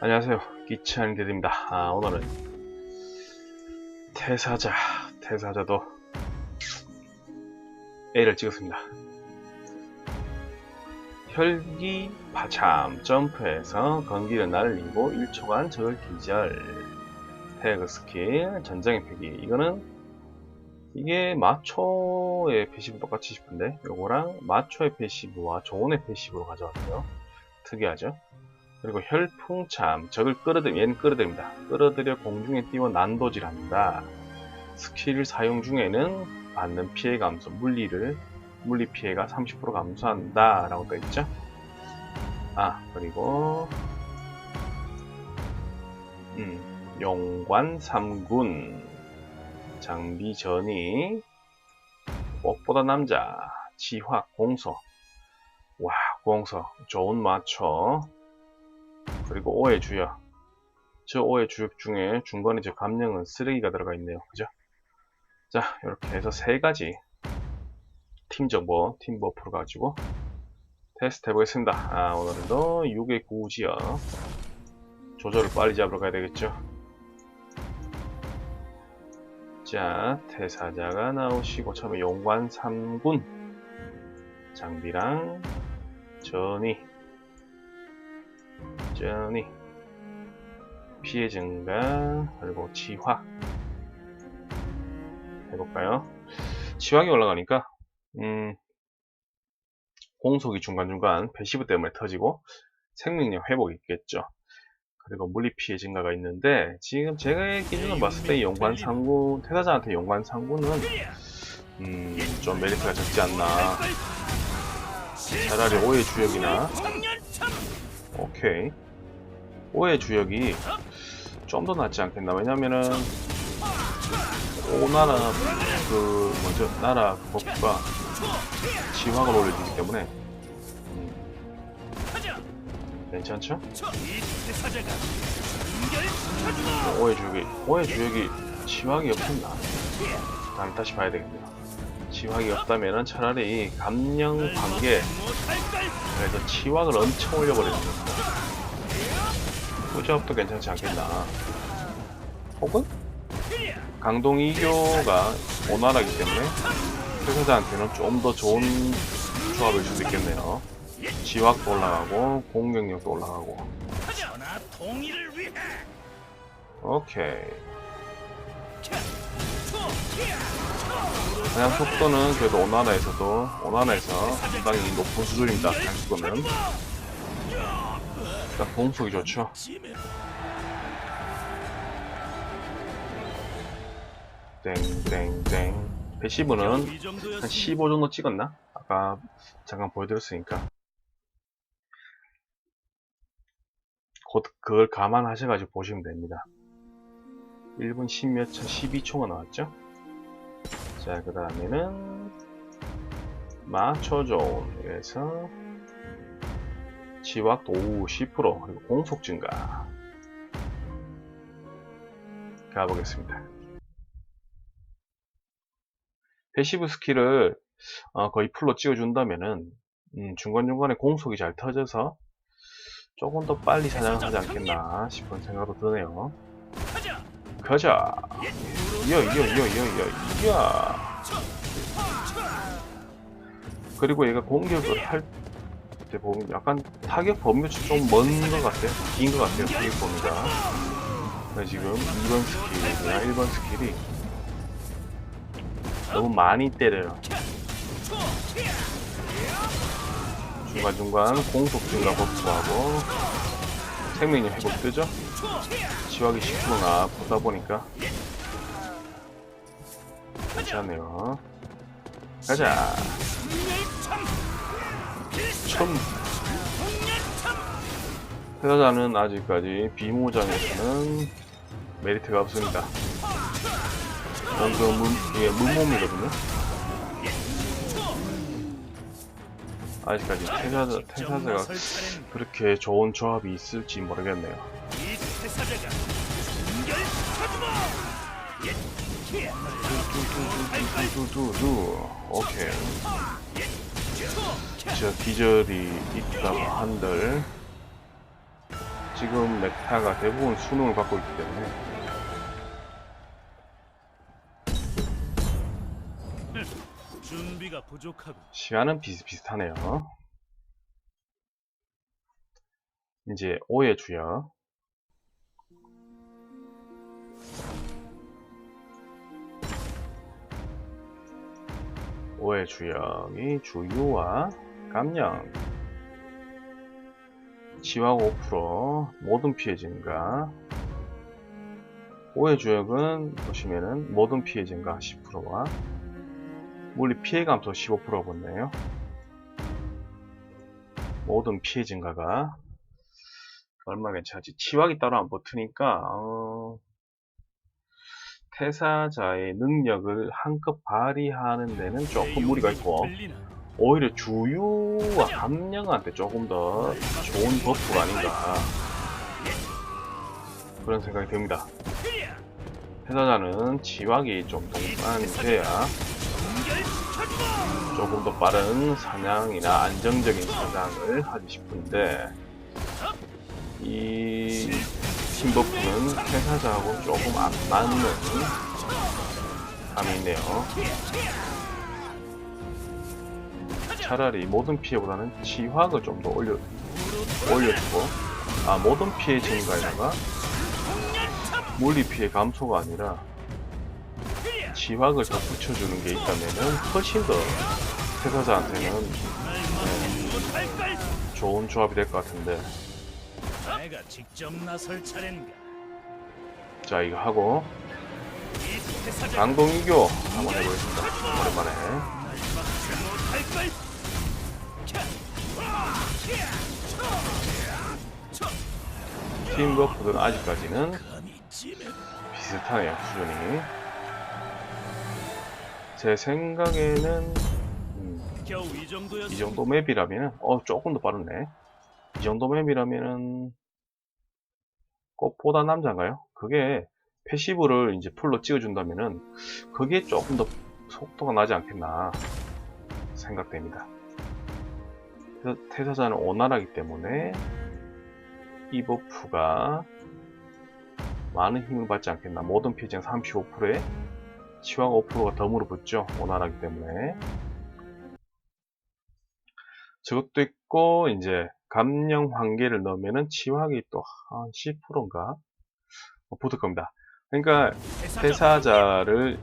안녕하세요. 기찬길입니다. 아, 오늘은 태사자, 태사자도 A를 찍었습니다. 혈기 파참 점프해서 건기를 날리고 1초간 적을 기절 태그 스킬 전장의 패기 이거는 이게 마초의 패시브 똑같이 싶은데 요거랑 마초의 패시브와 조온의 패시브로 가져왔어요 특이하죠 그리고 혈풍참 적을 끌어들 얘는 끌어들입니다. 끌어들여 공중에 띄워 난도질한다. 스킬 사용 중에는 받는 피해 감소 물리를 물리 피해가 30% 감소한다 라고 떠 있죠? 아 그리고 음, 용관 3군. 장비 전이 꽃보다 남자 지화 공소. 와 공소. 좋은 맞춰 그리고 오해 주역 저 오해 주역 중에 중간에 저 감령은 쓰레기가 들어가 있네요. 그죠? 자 이렇게 해서 세 가지 팀 정보 팀 버프를 가지고 테스트 해보겠습니다. 아 오늘도 6의 9지역 조절을 빨리 잡으러 가야 되겠죠? 자, 태사자가 나오시고 처음에 용관 3군. 장비랑 전이 전이 피해 증가 그리고 치화 해볼까요? 치화기 올라가니까 음, 공속이 중간중간 패시브 때문에 터지고 생명력 회복이 있겠죠. 그리고 물리 피해 증가가 있는데 지금 제가 기준으로 봤을 때 용관 상구 태사자한테 용관 상구는 음, 좀 메리트가 적지 않나 차라리 오해 주역이나 오케이 오해 주역이 좀 더 낫지 않겠나 왜냐면은 오나라 그 뭐죠 나라 그 법과 지화를 올려주기 때문에 음, 괜찮죠? 오해 주역이 오해 주역이 치확이 없었나? 다음 다시 봐야 되겠네요. 치확이 없다면은 차라리 감령 관계 그래서 치확을 엄청 올려버리는 겁니다. 후저업도 괜찮지 않겠나? 혹은? 강동 이교가 오나라기 때문에 회사자한테는 좀 더 좋은 조합일 수도 있겠네요. 지확도 올라가고 공격력도 올라가고. 오케이. 사냥 속도는 그래도 오나라에서도 오나라에서 상당히 높은 수준입니다. 보면 일단 공속이 좋죠 땡땡땡 패시브는 한 15 정도 찍었나? 아까 잠깐 보여드렸으니까 곧 그걸 감안하셔가지고 보시면 됩니다 1분 10몇 초, 12초가 나왔죠? 자, 그 다음에는 마초존에서 지확도 50% 그리고 공속 증가 가보겠습니다. 패시브 스킬을 어, 거의 풀로 찍어준다면은 음, 중간중간에 공속이 잘 터져서 조금 더 빨리 사냥을 하지 않겠나 싶은 생각도 드네요. 가자 가자! 이어, 이어, 이어, 이어, 이어, 이어! 그리고 얘가 공격을 할 때 보면 약간 타격 범위가 좀먼것 같아요. 긴 것 같아요, 타격 범위가. 그래서 지금 2번 스킬이나 1번 스킬이 너무 많이 때려요. 중간중간 공속 증가 버프하고 생명력 회복 뜨죠? 지확이 10%나 보다 보니까 괜찮네요. 가자. 첨. 회사자는 아직까지 비모장에서는 메리트가 없습니다. 이건 그 문, 이게 문몸이거든요. 아직까지 태사자, 태사자가 그렇게 좋은 조합이 있을지 모르겠네요. 이 태사자가 인결 사주마 두두두두두 오케이 저 기절이 있다고 한들 지금 메타가 대부분 수능을 받고 있기 때문에 준비가 부족하고 시간은 비슷비슷하네요. 이제 5의 주역. 오의 주역이 주유와 감령, 치ዋ가 5%, 모든 피해 증가. 5의 주역은 보시면은 모든 피해 증가 10%와 물리 피해 감소 15%가 붙네요. 모든 피해 증가가 얼마 괜찮지? 치wak이 따로 안 붙으니까 어, 태사자의 능력을 한껏 발휘하는 데는 조금 무리가 있고? 오히려 주유와 감령한테 조금 더 좋은 버프가 아닌가. 그런 생각이 듭니다. 태사자는 치wak이 좀 동반돼야 조금 더 빠른 사냥이나 안정적인 사냥을 하고 싶은데 이 팀버프는 퇴사자하고 조금 안 맞는 감이 있네요. 차라리 모든 피해보다는 치확을 좀 더 올려, 올려주고 아 모든 피해 증가에다가 물리 피해 감소가 아니라 지확을 더 붙여주는 게 있다면은 훨씬 더 퇴사자한테는 못할걸 좋은 조합이 될 것 같은데 내가 직접 나설 차례인가? 자 이거 하고. 이 태사자 강동 이교 한번 해보겠습니다. 오랜만에. 팀버프들은 아직까지는 비슷하네요 수준이. 제 생각에는 음, 이 정도 맵이라면은 어 조금 더 빠르네. 이 정도 맵이라면은 꽃보다 남자인가요? 그게 패시브를 이제 풀로 찍어준다면은 그게 조금 더 속도가 나지 않겠나 생각됩니다. 그래서 태사자는 원활하기 때문에 이 버프가 많은 힘을 받지 않겠나 모든 피해량 35%에 치와가 5%가 덤으로 붙죠 원활하기 때문에 저것도 있고 이제 감령 환계를 넣으면은 치확이 또 한 10%인가 붙을 겁니다. 그러니까 퇴사자를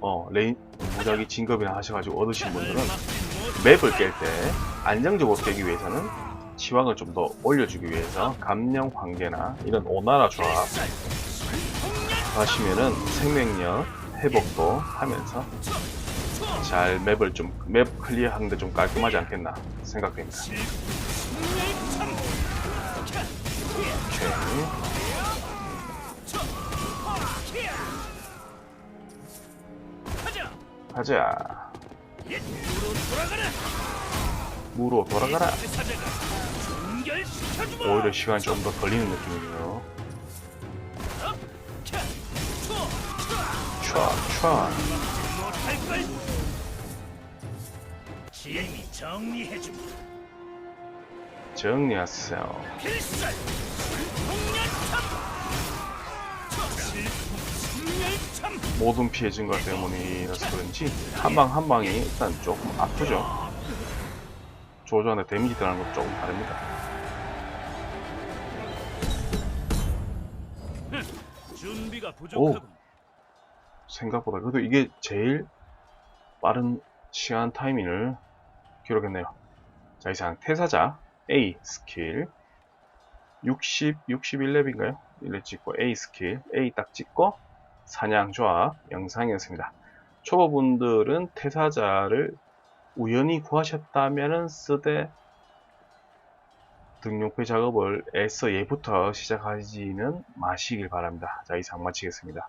어 레인 무작위 진급이나 하셔가지고 얻으신 분들은 맵을 깰 때 안정적으로 깨기 위해서는 치확을 좀 더 올려주기 위해서 감령 환계나 이런 오나라 조합 하시면은 생명력 회복도 하면서 잘 맵을 좀 맵 클리어하는데 좀 깔끔하지 않겠나 생각됩니다. 가자 무로 돌아가라. 오히려 시간이 좀더 걸리는 느낌이네요. 촤, 못할걸 지혜미. 정리하세요. 모든 피해 증가 때문이라서 그런지 한 방 한 방이 일단 조금 아프죠. 조조한테 데미지 들어가는 것도 조금 다릅니다. 부족하군 생각보다 그래도 이게 제일 빠른 시간 타이밍을 기록했네요. 자 이상 태사자 A 스킬 60, 61렙인가요? 1렙 찍고 A 스킬 A 딱 찍고 사냥 조합 영상이었습니다. 초보분들은 태사자를 우연히 구하셨다면 쓰되 등록회 작업을 애써 예부터 시작하지는 마시길 바랍니다. 자 이상 마치겠습니다.